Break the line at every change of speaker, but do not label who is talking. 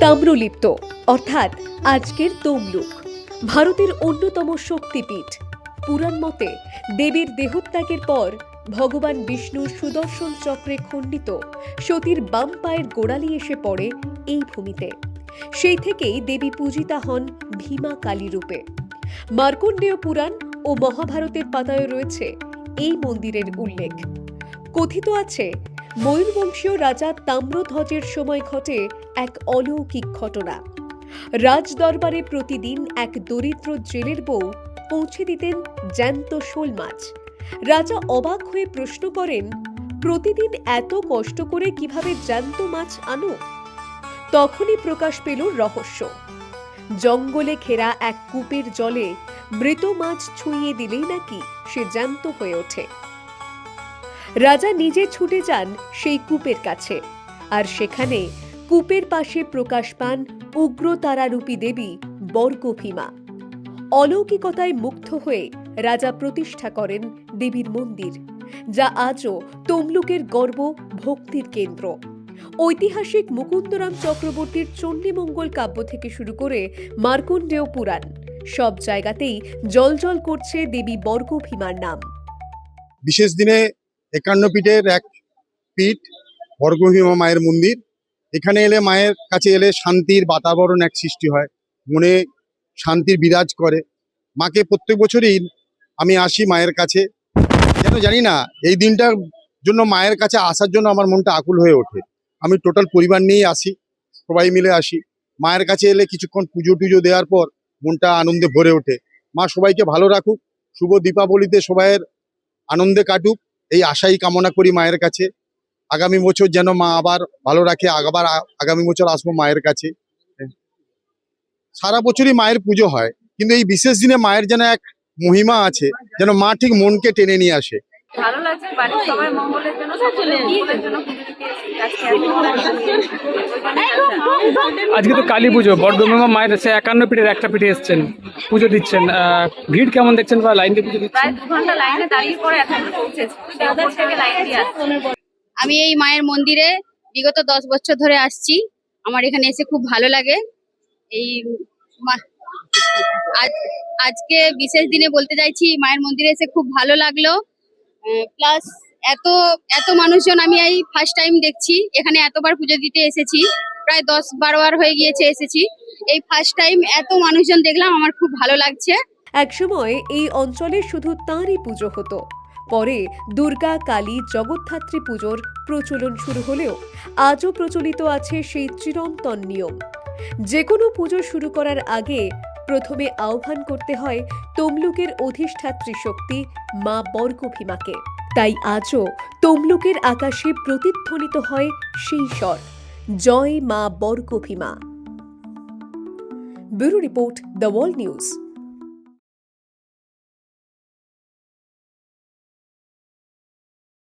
তাম্রলিপ্ত, অর্থাৎ আজকের তমলুক, ভারতের অন্যতম শক্তিপীঠ। পুরাণ মতে, দেবীর দেহত্যাগের পর ভগবান বিষ্ণুর সুদর্শন চক্রে খণ্ডিত সতীর বাম পায়ের গোড়ালি এসে পড়ে এই ভূমিতে। সেই থেকেই দেবী পূজিতা হন ভীমা কালী রূপে। মার্কণ্ডেয় পুরাণ ও মহাভারতের পাতায় রয়েছে এই মন্দিরের উল্লেখ। কথিত আছে ময়ূরবংশীয় রাজা তাম্রধ্বজের সময় ঘটে এক অলৌকিক ঘটনা। রাজ দরবারে প্রতিদিন এক দরিদ্র জেলের বউ পৌঁছে দিতেন জ্যান্ত শোল মাছ। রাজা অবাক হয়ে প্রশ্ন করেন, প্রতিদিন এত কষ্ট করে কীভাবে জ্যান্ত মাছ আনো? তখনই প্রকাশ পেল রহস্য। জঙ্গলে ঘেরা এক কূপের জলে মৃত মাছ ছুঁয়ে দিলেই নাকি সে জ্যান্ত হয়ে ওঠে। রাজা নিজে ছুটে যান সেই কূপের কাছে। আর সেখানে কূপের পাশে প্রকাশ পান উগ্র তারারূপী দেবী বর্গভীমা অলৌকিকতায় মুগ্ধ হয়ে রাজা প্রতিষ্ঠা করেন দেবীর মন্দির, যা আজও তমলুকের গর্ব ভক্তির কেন্দ্র। ঐতিহাসিক মুকুন্দরাম চক্রবর্তীর চণ্ডীমঙ্গল কাব্য থেকে শুরু করে মার্কণ্ডেয় পুরাণ, সব জায়গাতেই জলজল করছে দেবী বর্গভীমার নাম।
বিশেষ দিনে একান্ন পীঠের এক পীঠ বর্গভীমা মায়ের মন্দির। এখানে এলে মায়ের কাছে এলে শান্তির বাতাবরণ এক সৃষ্টি হয়। মনে শান্তির বিরাজ করে। মাকে প্রত্যেক বছরই আমি আসি মায়ের কাছে। যেন জানি না, এই দিনটার জন্য মায়ের কাছে আসার জন্য আমার মনটা আকুল হয়ে ওঠে। আমি টোটাল পরিবার নিয়েই আসি, সবাই মিলে আসি। মায়ের কাছে এলে কিছুক্ষণ পুজো টুজো দেওয়ার পর মনটা আনন্দে ভরে ওঠে। মা সবাইকে ভালো রাখুক, শুভ দীপাবলিতে সবাইয়ের আনন্দে কাটুক। এই আশাই কামনা করি মায়ের কাছে। আগামী বছর যেন মা আবার ভালো রাখে, আবার আগামী বছর আসব মায়ের কাছে। সারা বছরই মায়ের পুজো হয়, কিন্তু এই বিশেষ দিনে মায়ের যেন এক মহিমা আছে, যেন মা ঠিক মনকে টেনে নিয়ে আসে।
ভালো লাগছে। আজকে
তো কালী পুজো বর্ধমান মায়ের সে একান্ন পিঠের একটা পিঠে এসছেন পুজো দিচ্ছেন। আহ, ভিড় কেমন দেখছেন বা লাইন দিয়ে পুজো দিচ্ছেন?
প্রায় দু ঘণ্টা লাইনে দাঁড়িয়ে পরে এখন পৌঁছেছি। ওপর থেকে লাইন দিয়ে আসছি।
আমি এই মায়ের মন্দিরে বিগত দশ বছর ধরে আসছি। আমার এখানে এসে খুব ভালো লাগে। এই মা- আজ আজকে বিশেষ দিনে বলতে চাইছি মায়ের মন্দিরে এসে খুব ভালো লাগল। প্লাস এত এত মানুষজন আমি এই ফার্স্ট টাইম দেখছি। এখানে এতবার পুজো দিতে এসেছি। প্রায় দশ বারো বার হয়ে গিয়েছে এসেছি। এই ফার্স্ট টাইম এত মানুষজন দেখলাম, আমার খুব ভালো লাগছে।
একসময় এই অঞ্চলে শুধু তাঁরই পুজো হতো। পরে দুর্গা, কালী, জগদ্ধাত্রী পুজোর প্রচলন শুরু হলেও আজও প্রচলিত আছে সেই চিরন্তন নিয়ম। যে কোনো পুজো শুরু করার আগে প্রথমে আহ্বান করতে হয় তমলুকের অধিষ্ঠাত্রী শক্তি মা বর্গভীমাকে তাই আজও তমলুকের আকাশে প্রতিধ্বনিত হয় সেই স্বর। জয় মা Bargabhima bureau report the world news.